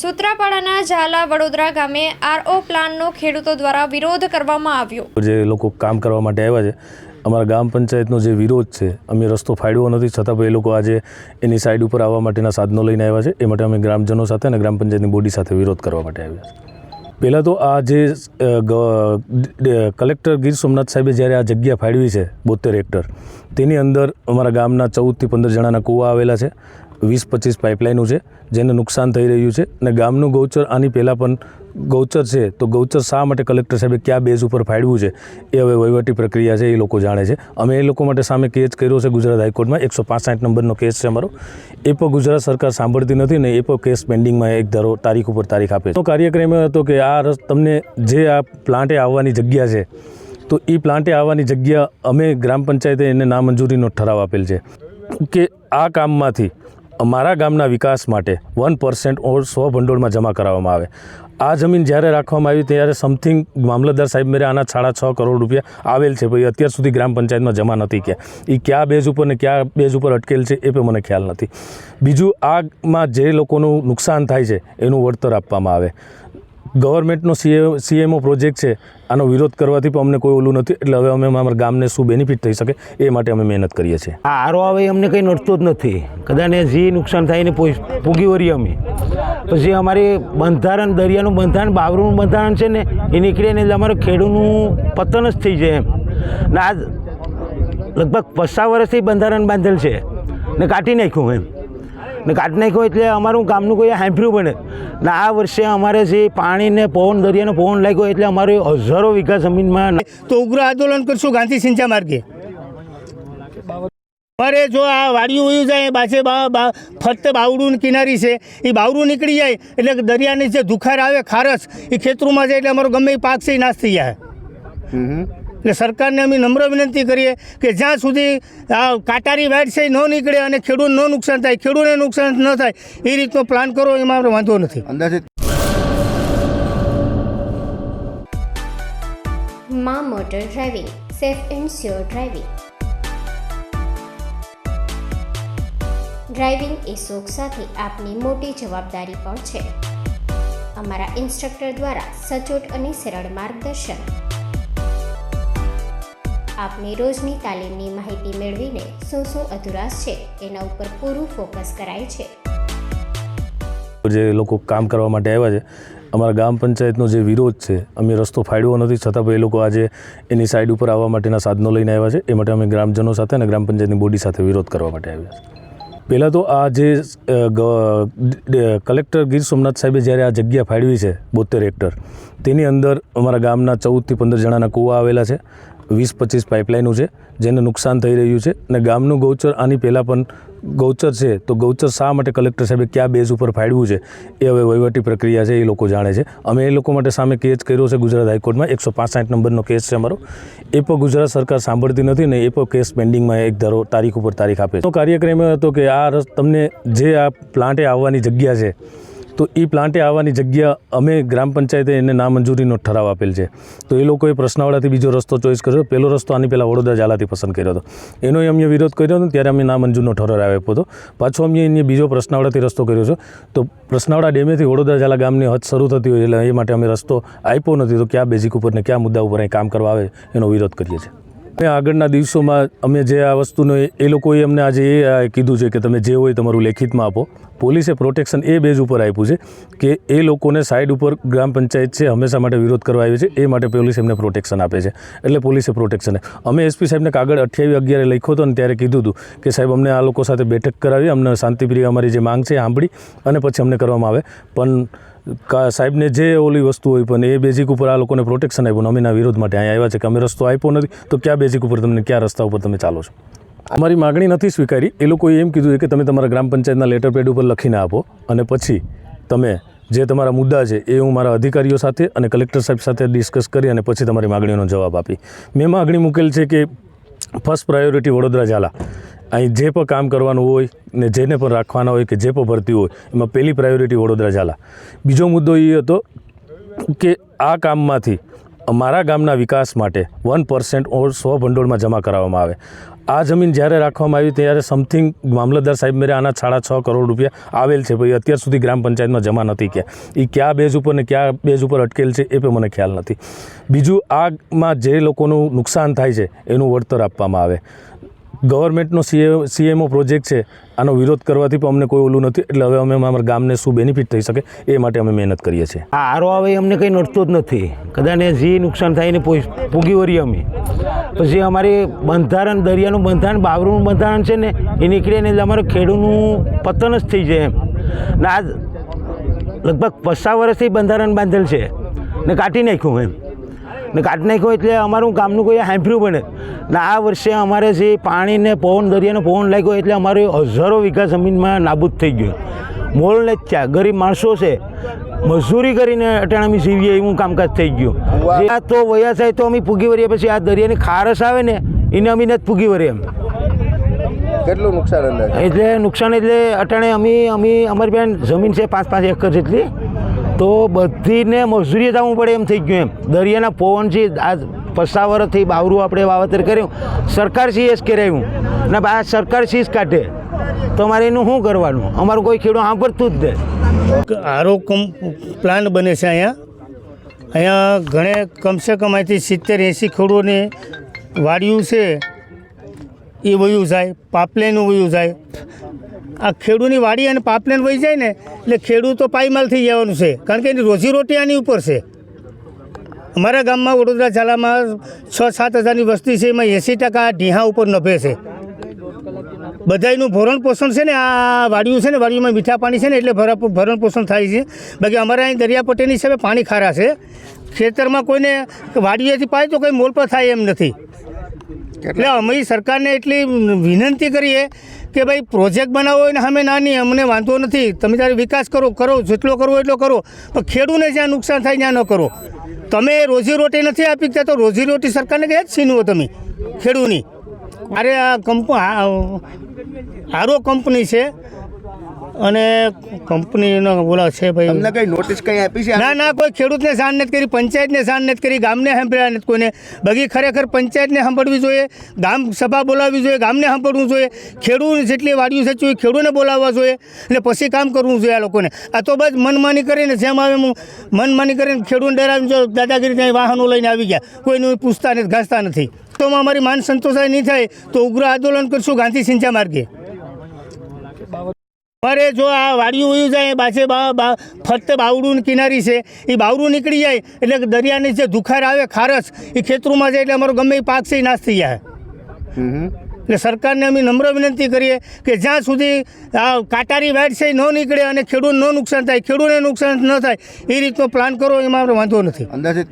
સૂત્રાપાડાના ઝાલા વડોદરા ગામે આરઓ પ્લાનનો ખેડૂતો દ્વારા વિરોધ કરવામાં આવ્યો. જે લોકો કામ કરવા માટે આવ્યા છે, અમારા ગામ પંચાયતનો જે વિરોધ છે, અમે રસ્તો ફાળવ્યો નથી, છતાં પણ એ લોકો આજે એની સાઈડ ઉપર આવવા માટેના સાધનો લઈને આવ્યા છે. એ માટે અમે ગ્રામજનો સાથે અને ગ્રામ પંચાયતની બોડી સાથે વિરોધ કરવા માટે આવ્યા છે. પહેલાં તો આ જે કલેક્ટર ગીર સોમનાથ સાહેબે જ્યારે આ જગ્યા ફાળવી છે બોતેર હેક્ટર, તેની અંદર અમારા ગામના ચૌદથી પંદર જણાના કૂવા આવેલા છે. વીસ પચીસ પાઇપલાઇનો છે, જેને નુકસાન થઈ રહ્યું છે. અને ગામનું ગૌચર, આની પહેલાં પણ ગૌચર છે, તો ગૌચર શા માટે કલેક્ટર સાહેબે કયા બેઝ ઉપર ફાળવ્યું છે? એ હવે વહીવટી પ્રક્રિયા છે, એ લોકો જાણે છે. અમે એ લોકો માટે સામે કેસ કર્યો છે ગુજરાત હાઈકોર્ટમાં. એકસો પાસઠ નંબરનો કેસ છે અમારો. એ પણ ગુજરાત સરકાર સાંભળતી નથી ને એ પણ કેસ પેન્ડિંગમાં એક ધારો તારીખ ઉપર તારીખ આપે છે. કાર્યક્રમ એ હતો કે આ રસ, તમને જે આ પ્લાન્ટે આવવાની જગ્યા છે, તો એ પ્લાન્ટે આવવાની જગ્યા અમે ગ્રામ પંચાયતે એને નામંજૂરીનો ઠરાવ આપેલ છે કે આ કામમાંથી અમારા ગામના વિકાસ માટે વન પર્સન્ટ ઓર સો ભંડોળમાં જમા કરાવવામાં આવે. આ જમીન જ્યારે રાખવામાં આવી ત્યારે સમથિંગ મામલતદાર સાહેબ મેરે આના સાડા છ કરોડ રૂપિયા આવેલ છે ભાઈ અત્યાર સુધી ગ્રામ પંચાયતમાં જમા નથી ક્યાં. એ કયા બેઝ ઉપર ને કયા બેઝ ઉપર અટકેલ છે એ પણ મને ખ્યાલ નથી. બીજું, આગમાં જે લોકોનું નુકસાન થાય છે, એનું વળતર આપવામાં આવે. ગવર્મેન્ટનો સીએ સીએમઓ પ્રોજેક્ટ છે, આનો વિરોધ કરવાથી પણ અમને કોઈ ઓલું નથી. એટલે હવે અમે અમારા ગામને શું બેનિફિટ થઈ શકે એ માટે અમે મહેનત કરીએ છીએ. આ આરો આવે અમને કંઈ નડતો જ નથી. કદાચ જે નુકસાન થાય એને ભોગી વળીએ અમે. પછી અમારી બંધારણ, દરિયાનું બંધારણ બાવરૂનું બંધારણ છે ને, એ નીકળે ને એટલે અમારે ખેડૂતનું પતન જ થઈ જાય એમ. ને આ લગભગ પચાસ વર્ષથી બંધારણ બાંધેલ છે. ને કાઢી નાખ્યું એમ. ને કાઢી નાખ્યો એટલે અમારું ગામનું કોઈ હાંફર્યું પણ ને આ વર્ષે અમારે જે પાણીને પવન દરિયાનો પવન લાગ્યો એટલે અમારે હજારો વીઘા જમીનમાં તો ઉગ્ર આંદોલન કરશું ગાંધી સિંચા માર્ગે? અમારે જો આ વાડિયું વયું જાય બાસે બા બા ફરતે બાવડું કિનારી છે. એ બાવડું નીકળી જાય એટલે દરિયાની જે દુખાર આવે ખારસ એ ખેતરોમાં જાય એટલે અમારો ગમે એ પાક છે એ નાશ થઈ જાય. એટલે સરકારને અમે નમ્ર વિનંતી કરીએ કે જ્યાં સુધી આ કાટારી વાઇટ છે એ ન નીકળે અને ખેડૂત ન નુકસાન થાય ખેડૂતને નુકસાન ન થાય એ રીતનો પ્લાન કરો એમાં આપણે વાંધો નથી. અંદાજિત મા motor driving safe and sure driving. Driving એ શોખ સાથે આપની મોટી જવાબદારી પણ છે. અમારા ઇન્સ્ટ્રક્ટર દ્વારા સચોટ અને સરળ માર્ગદર્શન. આપની રોજની તાલીમની માહિતી મેળવીને શું શું અધુરાશ છે, એના ઉપર પૂરું ફોકસ કરાય છે. જે લોકો કામ કરવા માટે આવ્યા છે, અમારા ગામ પંચાયતનો જે વિરોધ છે, અમે રસ્તો ફાળવ્યો નથી, છતાં પણ એ લોકો આજે એની સાઈડ ઉપર આવવા માટેના સાધનો લઈને આવ્યા છે, એ માટે અમે ગ્રામજનો સાથે અને ગ્રામ પંચાયતની બોડી સાથે વિરોધ કરવા માટે આવ્યા છે. પહેલાં તો આ જે કલેક્ટર ગીર સોમનાથ સાહેબે જ્યારે આ જગ્યા ફાળવી છે બોતેર હેક્ટર, તેની અંદર અમારા ગામના ચૌદથી પંદર જણાના કૂવા આવેલા છે વીસ પચીસ પાઇપલાઇનો છે, જેને નુકસાન થઈ રહ્યું છે. અને ગામનું ગૌચર, આની પહેલાં પણ ગૌચર છે, તો ગૌચર શા માટે કલેક્ટર સાહેબે કયા બેઝ ઉપર ફાળવ્યું છે? એ હવે વહીવટી પ્રક્રિયા છે, એ લોકો જાણે છે. અમે એ લોકો માટે સામે કેસ કર્યો છે ગુજરાત હાઈકોર્ટમાં, એકસો પાસઠ નંબરનો કેસ છે અમારો. એ પણ ગુજરાત સરકાર સાંભળતી નથી ને એ પણ કેસ પેન્ડિંગમાં એક ધારો તારીખ ઉપર તારીખ આપે તો કાર્યક્રમ એ હતો કે આ રસ તમને જે આ પ્લાન્ટે આવવાની જગ્યા છે તો એ પ્લાન્ટે આવવાની જગ્યા અમે ગ્રામ પંચાયતે એને નામંજૂરીનો ઠરાવ આપેલ છે. તો એ લોકોએ પ્રશ્નાવળાથી બીજો રસ્તો ચોઈસ કર્યો. પહેલો રસ્તો આની પહેલાં વડોદરા ઝાલાથી પસંદ કર્યો હતો. એનો અમે વિરોધ કર્યો હતો ત્યારે અમે નામંજૂરનો ઠરાવ આપ્યો હતો. પાછો અમે એને બીજો પ્રશ્નાવળાથી રસ્તો કર્યો છે. તો પ્રશ્નાવળા ડેમેથી વડોદરા ઝાલા ગામની હદ શરૂ થતી હોય એટલે એ માટે અમે રસ્તો આપ્યો નથી. તો કયા બેઝિક ઉપર ને કયા મુદ્દા ઉપર અહીં કામ કરવા આવે એનો વિરોધ કરીએ છીએ. આગળના દિવસોમાં અમે જે આ વસ્તુનો એ લોકોએ અમને આજે એ કીધું છે કે તમે જે હોય તમારું લેખિતમાં આપો. પોલીસે પ્રોટેક્શન એ બેઝ ઉપર આપ્યું છે કે એ લોકોને સાઈડ ઉપર ગ્રામ પંચાયત છે, હંમેશા માટે વિરોધ કરવા આવી છે, એ માટે પોલીસ એમને પ્રોટેક્શન આપે છે. એટલે પોલીસે પ્રોટેક્શન અમે એસપી સાહેબને કાગળ અઠ્યાવીસ અગિયારે લખ્યો હતો ને ત્યારે કીધું હતું કે સાહેબ, અમને આ લોકો સાથે બેઠક કરાવી, અમને શાંતિપ્રિય અમારી જે માંગ છે સાંભળી અને પછી અમને કરવામાં આવે. પણ સાહેબને જે ઓલી વસ્તુ હોય પણ એ બેઝિક ઉપર આ લોકોને પ્રોટેક્શન આપ્યું અમેના અમે વિરોધ માટે અહીંયા આવ્યા છે કે અમે રસ્તો આપ્યો નથી, તો કયા બેઝિક ઉપર તમને, કયા રસ્તા ઉપર તમે ચાલો છો? અમારી માગણી નથી સ્વીકારી. એ લોકોએ એમ કીધું કે તમે તમારા ગ્રામ પંચાયતના લેટર પેડ ઉપર લખીને આપો અને પછી તમે જે તમારા મુદ્દા છે એ હું મારા અધિકારીઓ સાથે અને કલેક્ટર સાહેબ સાથે ડિસ્કસ કરી અને પછી તમારી માગણીઓનો જવાબ આપી. મેં માગણી મૂકેલ છે કે ફર્સ્ટ પ્રાયોરિટી વડોદરા ઝાલા. અહીં જે પણ કામ કરવાનું હોય ને જેને પણ રાખવાના હોય કે જે પણ ભરતી હોય, એમાં પહેલી પ્રાયોરિટી વડોદરા ઝાલા. બીજો મુદ્દો એ હતો કે આ કામમાંથી મારા ગામના વિકાસ માટે વન પર્સન્ટ ઓર સો ભંડોળમાં જમા કરાવવામાં આવે. આ જમીન જ્યારે રાખવામાં આવી ત્યારે સમથિંગ મામલતદાર સાહેબ મેરે આના સાડા છ કરોડ રૂપિયા આવેલ છે ભાઈ અત્યાર સુધી ગ્રામ પંચાયતમાં જમા નથી કે એ કયા બેઝ ઉપર ને કયા બેઝ ઉપર અટકેલ છે એ પણ મને ખ્યાલ નથી. બીજું, આગમાં જે લોકોનું નુકસાન થાય છે, એનું વળતર આપવામાં આવે. ગવર્મેન્ટનો સીએ સીએમઓ પ્રોજેક્ટ છે, આનો વિરોધ કરવાથી પણ અમને કોઈ ઓલું નથી. એટલે હવે અમે અમારા ગામને શું બેનિફિટ થઈ શકે, એ માટે અમે મહેનત કરીએ છીએ. આ આરો આવે અમને કંઈ નડતો જ નથી. કદાચ જે નુકસાન થાય એને પૂગી વળીએ અમે. પછી અમારી બંધારણ, દરિયાનું બંધારણ બાવરૂનું બંધારણ છે ને, એ નીકળે ને એટલે અમારે ખેડૂતનું પતન જ થઈ જાય એમ. ને આ લગભગ પચાસ વર્ષથી બંધારણ બાંધેલ છે. ને કાઢી નાખ્યું એમ. ને કાઢ નાખ્યો એટલે અમારું ગામનું કોઈ હાંફર્યું બને ને આ વર્ષે અમારે જે પાણીને પવન દરિયાનો પવન લાગ્યો એટલે અમારે હજારો વીઘા જમીનમાં નાબૂદ થઈ ગયો. મોલ ને થયા ગરીબ માણસો છે. મજૂરી કરીને અટાણામી જીવીએ એવું કામકાજ થઈ ગયું. જે આ તો વયા થાય તો અમે પૂગી વળીએ. પછી આ દરિયાની ખારસ આવે ને એને અમે નથી પૂગી વળીએ એમ. કેટલું નુકસાન એટલે નુકસાન એટલે અટાણે અમે અમે અમારી બેન જમીન છે પાંચ પાંચ એકર જેટલી. તો બધીને મજૂરી જવું પડે એમ થઈ ગયું એમ. દરિયાના પવનથી આ પસાવરથી બાવરું આપણે વાવેતર કર્યું. સરકાર સી જ કરાવ્યું ને આ સરકાર સી જ કાઢે. તો અમારે એનું શું કરવાનું? અમારું કોઈ ખેડૂત સાંભળતું જ દે આરો પ્લાન બને છે અહીંયા. અહીંયા ઘણે કમસે કમ અહીંથી સિત્તેર એંસી ખેડૂતોને વાડિયું છે. એ વયું જાય, પાપલેનું વયું જાય. આ ખેડૂની વાડી અને પાપલેન વહી જાય ને એટલે ખેડૂત તો પાયમાલ થઈ જવાનું છે. કારણ કે એની રોજીરોટી આની ઉપર છે. અમારા ગામમાં વડોદરા જિલ્લામાં છ સાત હજારની વસ્તી છે એમાં એંસી ટકા ઢીહા ઉપર નભે છે. બધાયનું ભરણ પોષણ છે ને આ વાડિયું છે ને વાડીઓમાં મીઠા પાણી છે ને એટલે ભરા ભરણ પોષણ થાય છે. બાકી અમારા અહીં દરિયાપટ્ટીની હિસાબે પાણી ખારા છે. ખેતરમાં કોઈને વાડીએથી પાય તો કંઈ મોલ પર થાય એમ નથી. એટલે અમે સરકારને એટલી વિનંતી કરીએ કે ભાઈ પ્રોજેક્ટ બનાવો હોય ને અમે નાની, અમને વાંધો નથી. તમે ત્યારે વિકાસ કરો કરો, જેટલો કરવો એટલો કરો. પણ ખેડૂને જ્યાં નુકસાન થાય ત્યાં ન કરો. તમે રોજીરોટી નથી આપી, ત્યાં તો રોજીરોટી સરકારને કહે જ છીનવો તમે, ખેડૂની. અરે આ કંપ આરો કંપની છે. અને કંપનીનો બોલા છે ભાઈ. તમને કઈ નોટિસ કઈ આપી છે? ના ના કોઈ ખેડૂતને જાણ નથી કરી પંચાયતને જાણ નથી કરી ગામને સાંભળ્યા નથી કોઈને. બગી ખરેખર પંચાયતને સાંભળવી જોઈએ ગામ સભા બોલાવવી જોઈએ ગામને સાંભળવું જોઈએ. ખેડૂત જેટલી વાડીઓ છે એ ખેડૂતને બોલાવવા જોઈએ અને પછી કામ કરવું જોઈએ આ લોકોને. આ તો બસ મનમાની કરીને જેમ આવે મનમાની કરીને ખેડૂત ડરાવીને જો દાદાગીરી ત્યાં વાહનો લઈને આવી ગયા. કોઈનું પૂછતા નથી ઘાસતા નથી. તો અમારી માન સંતોષાય નહીં થાય તો ઉગ્ર આંદોલન કરશું ગાંધી સિંચા માર્ગે. અમારે જો આ વાડિયું વયું જાય બાજે ફરતે બાવડું કિનારી છે એ બાવડું નીકળી જાય એટલે દરિયાની જે દુખાર આવે ખારસ એ ખેતરોમાં જાય એટલે અમારો ગમે એ પાક છે એ નાશ થઈ જાય. એટલે સરકારને અમે નમ્ર વિનંતી કરીએ કે જ્યાં સુધી આ કાટારી વાઇટ છે એ ન નીકળે અને ખેડૂતને ન નુકસાન થાય ખેડૂતને નુકસાન ન થાય એ રીતનો પ્લાન કરો એમાં વાંધો નથી. અંદાજે